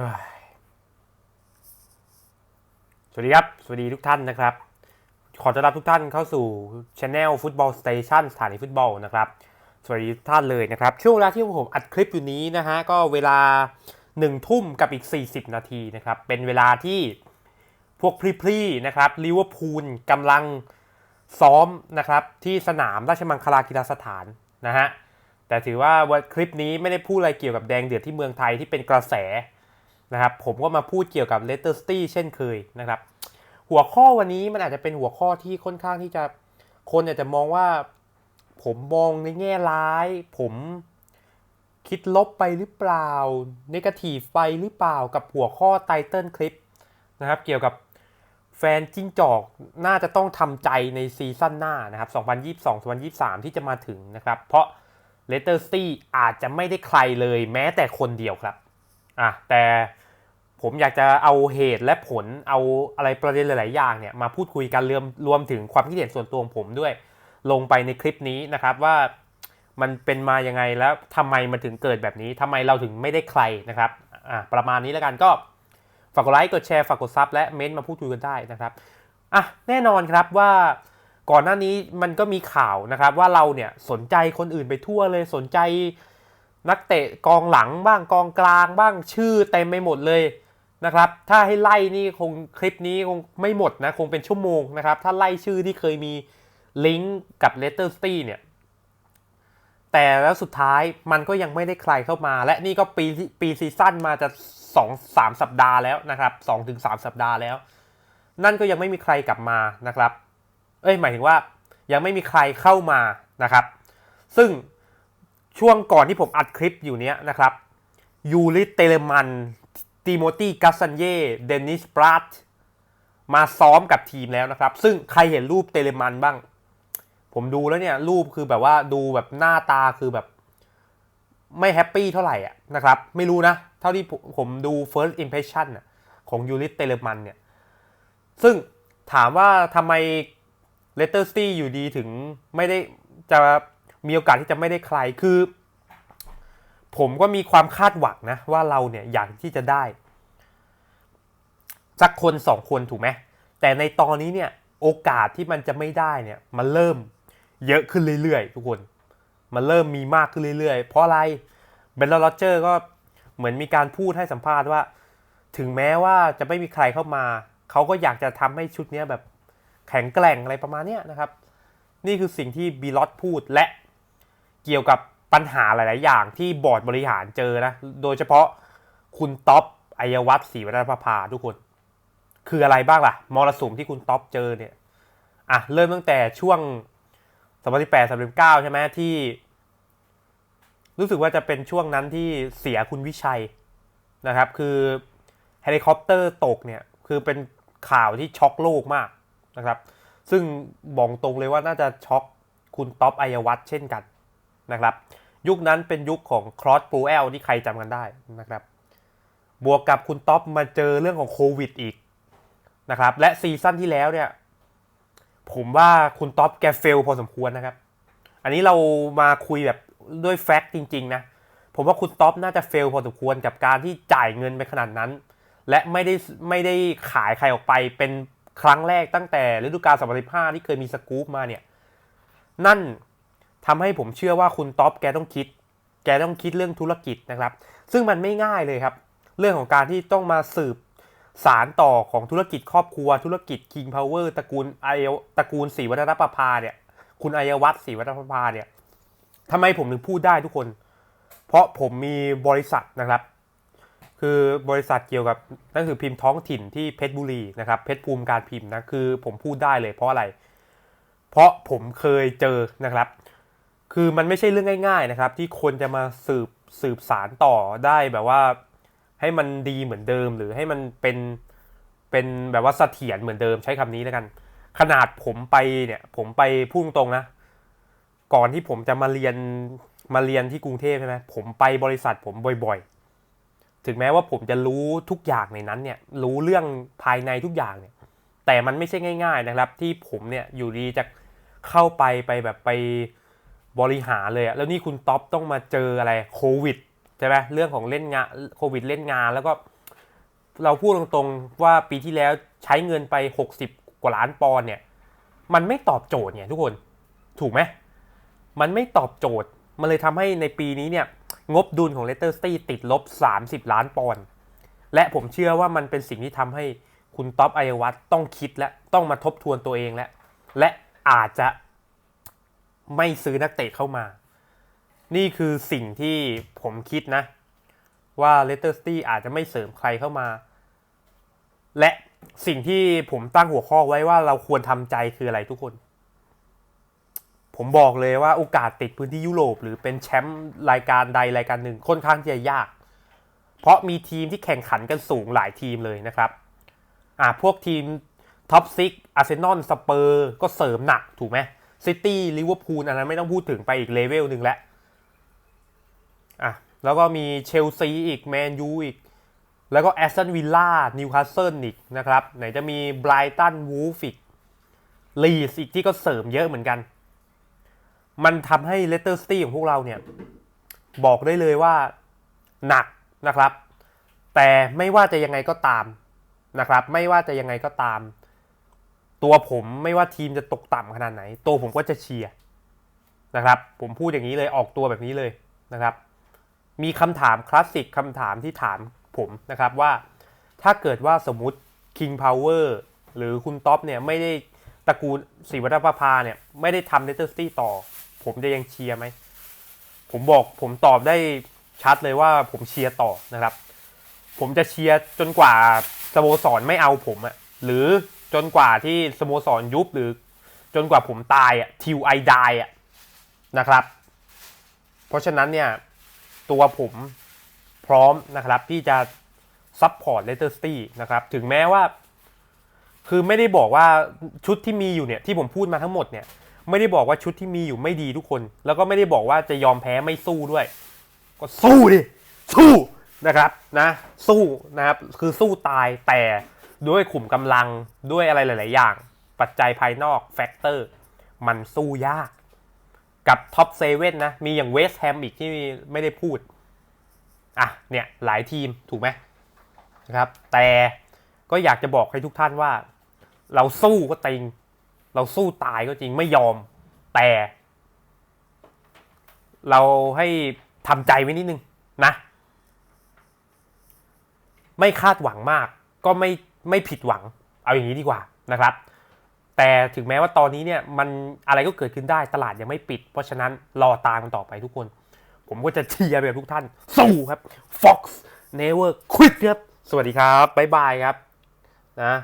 สวัสดีครับ สวัสดีทุกท่านนะครับ ขอต้อนรับทุกท่านเข้าสู่ช anel ฟุตบอลสเตชันสถานีฟุตบอลนะครับ สวัสดีทุกท่านเลยนะครับ ช่วงเวลาที่ผมอัดคลิปอยู่นี้นะฮะ ก็เวลา1ทุ่มกับอีก 40 นาทีนะครับ เป็นเวลาที่พวกพรีๆนะครับลิเวอร์พูลกำลังซ้อมนะครับที่สนามราชมังคลากีฬาสถานนะฮะ แต่ถือว่าวันคลิปนี้ไม่ได้พูดอะไรเกี่ยวกับแดงเดือดที่เมืองไทยที่เป็นกระแส นะครับผมก็มาพูดเกี่ยวกับเลสเตอร์สตี้เช่นเคยนะครับ หัวข้อวันนี้มันอาจจะเป็นหัวข้อที่ค่อนข้างที่จะคนอาจจะมองว่า ผมมองในแง่ร้าย ผมคิดลบไปหรือเปล่าเนกาทีฟไปหรือเปล่ากับหัวข้อไตเติลคลิปนะครับเกี่ยวกับแฟนจิ้งจอกน่าจะต้องทำใจในซีซั่นหน้านะครับ 2022-2023 ที่จะมาถึงนะครับ เพราะเลสเตอร์ซี่อาจจะไม่ได้ใครเลยแม้แต่คนเดียวครับอะแต่ ผมอยากจะเอาเหตุและผลเอาอะไรประเด็นหลาย ๆ อย่างเนี่ยมาพูดคุยกันรวมรวมถึงความคิดเห็นส่วนตัวของผมด้วย ลงไปในคลิปนี้นะครับว่ามันเป็นมายังไงแล้วทำไมมันถึงเกิดแบบนี้ทำไมเราถึงไม่ได้ใครนะครับอะประมาณนี้แล้วกันก็ฝากกดไลค์กดแชร์ฝากกดซับและเม้นต์มาพูดคุยกันได้นะครับอะแน่นอนครับว่าก่อนหน้านี้มันก็มีข่าวนะครับว่าเราเนี่ยสนใจคนอื่นไปทั่วเลยสนใจนักเตะกองหลังบ้างกองกลางบ้างชื่อเต็มไปหมดเลย นะครับถ้าให้ไล่นี่คงคลิปนี้คงไม่หมดนะคงเป็นชั่วโมงนะครับ ถ้าไล่ชื่อที่เคยมีลิงก์กับเลสเตอร์สตีเนี่ยแต่แล้วสุดท้ายมันก็ยังไม่ได้ใครเข้ามา และนี่ก็ปีปีซีซั่นมาจะสองสามสัปดาห์แล้วนะครับสองถึงสามสัปดาห์แล้ว นั่นก็ยังไม่มีใครกลับมานะครับ เอ้ยหมายถึงว่ายังไม่มีใครเข้ามานะครับ ซึ่งช่วงก่อนที่ผมอัดคลิปอยู่เนี้ยนะครับยูริเตเลมัน ติโมตีกัสซันเย่เดนิสบรัตมาซ้อมกับทีมแล้วนะครับ ซึ่งใครเห็นรูปเตเลมันบ้าง ผมดูแล้วเนี่ย รูปคือแบบว่าดูแบบหน้าตาคือแบบ ไม่แฮปปี้เท่าไหร่อะนะครับ ไม่รู้นะ เท่าที่ผมดู first impression น่ะของยูริสเตเลมันเนี่ย ซึ่งถามว่าทำไมเลสเตอร์สตี้อยู่ดีถึงไม่ได้จะมีโอกาสที่จะไม่ได้ใครคือ ผมก็มีความคาดหวังนะว่าเราเนี่ยอยากที่จะได้สักคนสองคนถูกไหมแต่ในตอนนี้เนี่ยโอกาสที่มันจะไม่ได้เนี่ยมันเริ่มเยอะขึ้นเรื่อยๆ ทุกคน มันเริ่มมีมากขึ้นเรื่อยๆ เพราะอะไรเบนลลอเจอร์ก็เหมือนมีการพูดให้สัมภาษณ์ว่า ถึงแม้ว่าจะไม่มีใครเข้ามา เขาก็อยากจะทำให้ชุดนี้แบบแข็งแกร่งอะไรประมาณนี้นะครับ นี่คือสิ่งที่บีลอตพูดและเกี่ยวกับ ปัญหาหลาย ๆ อย่างที่บอร์ดบริหารเจอนะ โดยเฉพาะคุณท็อปอัยวัฒน์ศรีวัฒนประภาทุกคน คืออะไรบ้างล่ะ มรสุมที่คุณท็อปเจอเนี่ยอะเริ่มตั้งแต่ช่วง2018 2019 ใช่ไหมที่ รู้สึกว่าจะเป็นช่วงนั้นที่เสียคุณวิชัยนะครับ คือเฮลิคอปเตอร์ตกเนี่ย คือเป็นข่าวที่ช็อกโลกมากนะครับ ซึ่งบอกตรงเลยว่าน่าจะช็อกคุณท็อปอัยวัฒน์เช่นกันนะครับ ยุคนั้นเป็นยุคของครอสปูเอลที่ใครจำกันได้นะครับ บวกกับคุณท็อปมาเจอเรื่องของโควิดอีกนะครับ และซีซั่นที่แล้วเนี่ย ผมว่าคุณท็อปแกเฟลพอสมควรนะครับ อันนี้เรามาคุยแบบด้วยแฟกต์จริง ๆ นะ ผมว่าคุณท็อปน่าจะเฟลพอสมควรกับการที่จ่ายเงินไปขนาดนั้น และไม่ได้ไม่ได้ขายใครออกไปเป็นครั้งแรกตั้งแต่ฤดูกาล2015ที่เคยมีสกู๊ปมาเนี่ย นั่น ทำให้ผมเชื่อว่าคุณท็อปแกต้องคิด แกต้องคิดเรื่องธุรกิจนะครับ ซึ่งมันไม่ง่ายเลยครับ เรื่องของการที่ต้องมาสืบสารต่อของธุรกิจครอบครัว ธุรกิจ King Power ตระกูลไอตระกูลศรีวัฒนประภาเนี่ย คุณอัยวัฒน์ศรีวัฒนประภาเนี่ยทำไมผมถึงพูดได้ทุกคน เพราะผมมีบริษัทนะครับ คือบริษัทเกี่ยวกับนั่นคือพิมพ์ท้องถิ่นที่เพชรบุรีนะครับ เพชรภูมิการพิมพ์นะ คือผมพูดได้เลยเพราะอะไร เพราะผมเคยเจอนะครับ คือมันไม่ใช่เรื่องง่าย ๆนะครับ ที่คนจะมาสืบสืบสารต่อได้แบบว่า ให้มันดีเหมือนเดิม หรือให้มันเป็นเป็นแบบว่าเสถียรเหมือนเดิมใช้คำนี้แล้วกัน ขนาดผมไปเนี่ย ผมไปพูดตรงๆนะ ก่อนที่ผมจะมาเรียนมาเรียนที่กรุงเทพใช่ไหมผมไปบริษัทผมบ่อย ๆ ถึงแม้ว่าผมจะรู้ทุกอย่างในนั้นเนี่ย รู้เรื่องภายในทุกอย่างเนี่ย แต่มันไม่ใช่ง่าย ๆ นะครับ ที่ผมเนี่ยอยู่ดีจะเข้าไปไปแบบไป บริหารเลยอะแล้วนี่คุณท็อปต้องมาเจออะไรโควิดใช่ไหมเรื่องของเล่นงานโควิดเล่นงานแล้วก็เราพูดตรงๆว่าปีที่แล้วใช้เงินไป 60 กว่าล้านปอนเนี่ย มันไม่ตอบโจทย์เนี่ยทุกคนถูกไหมมันไม่ตอบโจทย์ มันเลยทำให้ในปีนี้เนี่ย งบดุลของเลสเตอร์ซิตี้ติดลบ 30 ล้านปอนด์และผมเชื่อว่ามันเป็นสิ่งที่ทำให้คุณท็อปไอวัตต้องคิดและต้องมาทบทวนตัวเองและ และอาจจะ ไม่ซื้อนักเตะเข้ามา นี่คือสิ่งที่ผมคิดนะ ว่าเลสเตอร์ซิตี้อาจจะไม่เสริมใครเข้ามา และสิ่งที่ผมตั้งหัวข้อไว้ว่าเราควรทำใจคืออะไรทุกคน ผมบอกเลยว่าโอกาสติดพื้นที่ยุโรป หรือเป็นแชมป์รายการใดรายการหนึ่งค่อนข้างจะยาก เพราะมีทีมที่แข่งขันกันสูงหลายทีมเลยนะครับอ่าพวกทีมท็อปซิกอาร์เซนอลสเปอร์ก็เสริมหนักถูกไหม ซิตี้ลิเวอร์พูลอันนั้นไม่ต้องพูดถึงไปอีกเลเวลหนึ่งแล้วอะแล้วก็มีเชลซีอีกแมนยูอีก แล้วก็แอสตันวิลล่านิวคาสเซิลอีกนะครับ ไหนจะมีไบรตันวูฟอีกลีสอีกที่ก็เสริมเยอะเหมือนกัน มันทำให้เลสเตอร์ซิตี้ของพวกเราเนี่ย บอกได้เลยว่าหนักนะครับ แต่ไม่ว่าจะยังไงก็ตามนะครับ ไม่ว่าจะยังไงก็ตาม ตัวผมไม่ว่าทีมจะตกต่ำขนาดไหน ตัวผมก็จะเชียร์นะครับ ผมพูดอย่างนี้เลยออกตัวแบบนี้เลยนะครับ มีคำถามคลาสสิกคำถามที่ถามผมนะครับว่า ถ้าเกิดว่าสมมติ King Power หรือคุณท็อปเนี่ยไม่ได้ตระกูลศรีวัฒนประภาเนี่ยไม่ได้ทำเลสเตอร์ซิตี้ต่อ ผมจะยังเชียร์ไหม ผมบอกผมตอบได้ชัดเลยว่าผมเชียร์ต่อนะครับ ผมจะเชียร์จนกว่าสโมสรไม่เอาผมอะหรือ จนกว่าที่สโมสรยุบหรือ จนกว่าผมตายอะทิวไอดายอะนะครับ เพราะฉะนั้นเนี่ยตัวผมพร้อมนะครับที่จะซัพพอร์ตเลสเตอร์ซิตี้นะครับถึงแม้ว่า คือไม่ได้บอกว่าชุดที่มีอยู่เนี่ยที่ผมพูดมาทั้งหมดเนี่ยไม่ได้บอกว่าชุดที่มีอยู่ไม่ดีทุกคน แล้วก็ไม่ได้บอกว่าจะยอมแพ้ไม่สู้ด้วย ก็สู้ดิสู้นะครับนะ สู้นะครับคือสู้ตายแต่ ด้วยขุมกำลังด้วยอะไรหลาย ๆ อย่าง ปัจจัยภายนอกแฟกเตอร์ มันสู้ยาก กับท็อปเซเว่นนะ มีอย่างเวสต์แฮมอีกที่ไม่ได้พูด อะ เนี่ย หลายทีมถูกไหมนะครับ แต่ก็อยากจะบอกให้ทุกท่านว่า เราสู้ก็จริง เราสู้ตายก็จริงไม่ยอม แต่ เราให้ทำใจไว้นิดนึงนะ ไม่คาดหวังมากก็ไม่ ไม่ผิดหวังเอาอย่างนี้ดีกว่านะครับ แต่ถึงแม้ว่าตอนนี้เนี่ยมันอะไรก็เกิดขึ้นได้ตลาดยังไม่ปิด เพราะฉะนั้นรอตามกันต่อไปทุกคน ผมก็จะเชียร์แบบทุกท่าน สู้ครับ Fox Never Quit ครับ สวัสดีครับ บ๊ายบายครับนะ